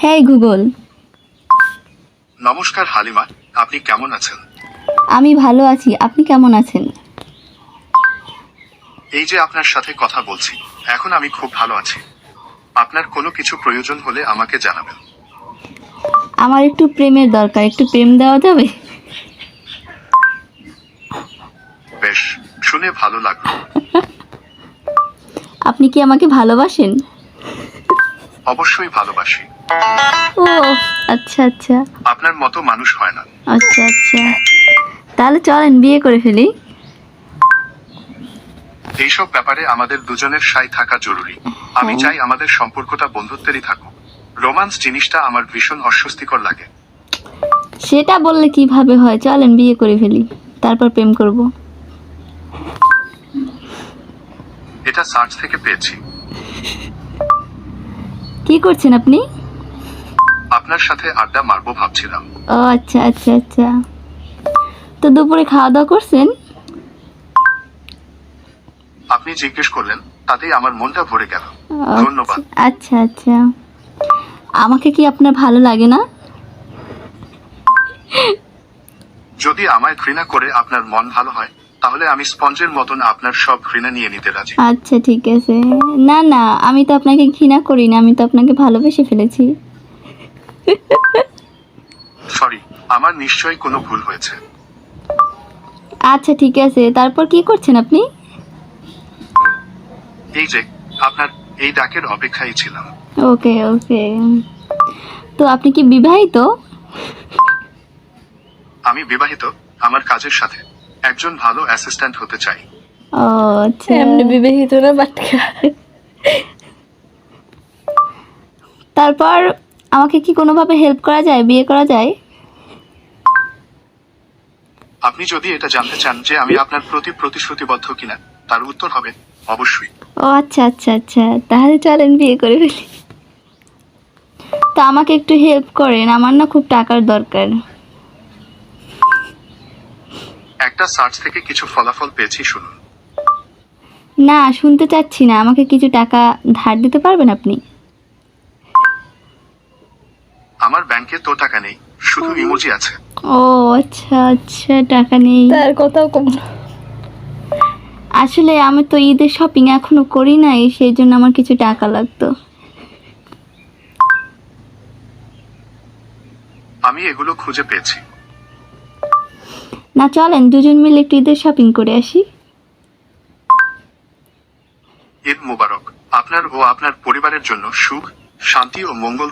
হ্যাঁ গুগল নমস্কার হালিমা। আপনি কেমন আছেন? আমি ভালো আছি। আপনি কেমন আছেন? এই যে আপনার সাথে কথা বলছি এখন আমি খুব ভালো আছি। আপনার কোনো কিছু প্রয়োজন হলে আমাকে জানাবেন। আমার একটু প্রেমের দরকার। একটু প্রেম দেওয়া যাবে? বেশ শুনে ভালো লাগল। আপনি কি আমাকে ভালোবাসেন? অবশ্যই ভালোবাসি। ও আচ্ছা আচ্ছা। আপনার মতো মানুষ হয় না। আচ্ছা আচ্ছা। তাহলে চলেন বিয়ে করে ফেলি। এইসব ব্যাপারে আমাদের দুজনের সাই থাকা জরুরি। আমি হ্যাঁ। চাই আমাদের সম্পর্কটা বন্ধুত্বেরই থাকুক। রোমান্স জিনিসটা আমার ভীষণ অস্বস্তিকর লাগে। সেটা বললে কীভাবে হয়? চলেন বিয়ে করে ফেলি। তারপর প্রেম করব। এটা সার্চ থেকে পেয়েছি। কি করছেন আপনি? আপনার সাথে আড্ডা মারবো ভাবছিলাম। ও আচ্ছা আচ্ছা আচ্ছা। তো দুপুরে খাওয়া দাওয়া করছেন? আপনি জিজ্ঞেস করলেন তাতেই আমার মনটা ভরে গেল। ধন্যবাদ। আচ্ছা আচ্ছা। আমাকে কি আপনার ভালো লাগে না? যদি আমায় ঘৃণা করে আপনার মন ভালো হয় তাহলে আমি স্পঞ্জের মতন আপনার সব ঘৃণা নিয়ে নিতে রাজি। আচ্ছা ঠিক আছে। না না আমি তো আপনাকে ঘৃণা করি না আমি তো আপনাকে ভালোবেসে ফেলেছি। সরি আমার নিশ্চয়ই কোনো ভুল হয়েছে। আচ্ছা ঠিক আছে। তারপর কি করছেন আপনি? এই যে আপনার এই ডাকের অপেক্ষায় ছিলাম। ওকে ওকে। তো আপনি কি বিবাহিত? আমি বিবাহিত আমার কাজের সাথে। একজন ভালো অ্যাসিস্ট্যান্ট হতে চাই। ও আচ্ছা। এমনি বিবাহিত না বাটকা তারপর আমাকে কি কোনোভাবে হেল্প করা যায় বিয়ে করা যায়? আপনি যদি এটা জানতে চান যে আমি আপনার প্রতি প্রতিশ্রুতিবদ্ধ কিনা তার উত্তর হবে অবশ্যই। ও আচ্ছা আচ্ছা আচ্ছা। তাহলে চলেন বিয়ে করে ফেলি। তা আমাকে একটু হেল্প করেন আমার না খুব টাকার দরকার। একটা সার্চ থেকে কিছু ফলাফল পেয়েছি শুনুন। না শুনতে চাচ্ছি না। আমাকে কিছু টাকা ধার দিতে পারবেন আপনি? আমার ব্যাংকে তো টাকা নেই শুধু ইমোজি আছে। ও আচ্ছা আচ্ছা টাকা নেই। তার কথাও কম না। আসলে আমি তো ঈদের শপিং এখনও করি নাই সেই জন্য আমার কিছু টাকা লাগতো। আমি এগুলো খুঁজে পেয়েছি। না, চলেন, দুজন মিলে একটু ঈদের শপিং করে আসি। ঈদ মুবারক। আপনার ও আপনার পরিবারের জন্য সুখ, শান্তি ও মঙ্গল